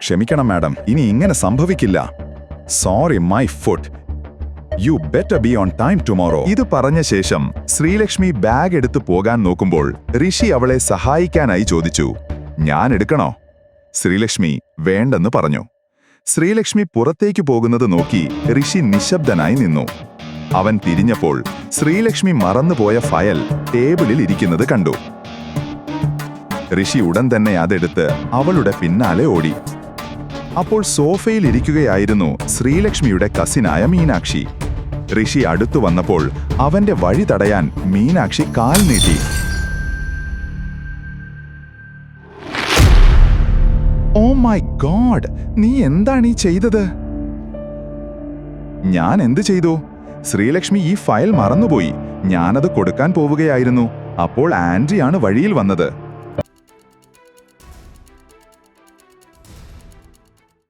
ക്ഷമിക്കണം മാഡം. ഇനി ഇങ്ങനെ സംഭവിക്കില്ല. Sorry my food you better be on time tomorrow ഇത് പറഞ്ഞ ശേഷം ശ്രീലക്ഷ്മി ബാഗ് എടുത്തു പോകാൻ നോക്കുമ്പോൾ ഋഷി അവളെ സഹായിക്കാനായി ചോദിച്ചു. ഞാൻ എടുക്കണോ? ശ്രീലക്ഷ്മി വേണ്ടെന്ന് പറഞ്ഞു. ശ്രീലക്ഷ്മി പുറത്തേക്ക് പോകുന്നത് നോക്കി ഋഷി നിശബ്ദനായി നിന്നു. അവൻ തിരിഞ്ഞപ്പോൾ ശ്രീലക്ഷ്മി മറന്നുപോയ ഫയൽ ടേബിളിൽ ഇരിക്കുന്നത് കണ്ടു. ഋഷി ഉടൻ തന്നെ അതെടുത്ത് അവളുടെ പിന്നാലെ ഓടി. അപ്പോൾ സോഫയിൽ ഇരിക്കുകയായിരുന്നു ശ്രീലക്ഷ്മിയുടെ കസിനായ മീനാക്ഷി. ഋഷി അടുത്തു വന്നപ്പോൾ അവന്റെ വഴി തടയാൻ മീനാക്ഷി കാൽ നീട്ടി. ഓ മൈ ഗോഡ് നീ എന്താണ് ഈ ചെയ്തത്? ഞാൻ എന്ത് ചെയ്തു? ശ്രീലക്ഷ്മി ഈ ഫയൽ മറന്നുപോയി. ഞാനത് കൊടുക്കാൻ പോവുകയായിരുന്നു. അപ്പോൾ ആൻഡ്രിയാണ് വഴിയിൽ വന്നത്.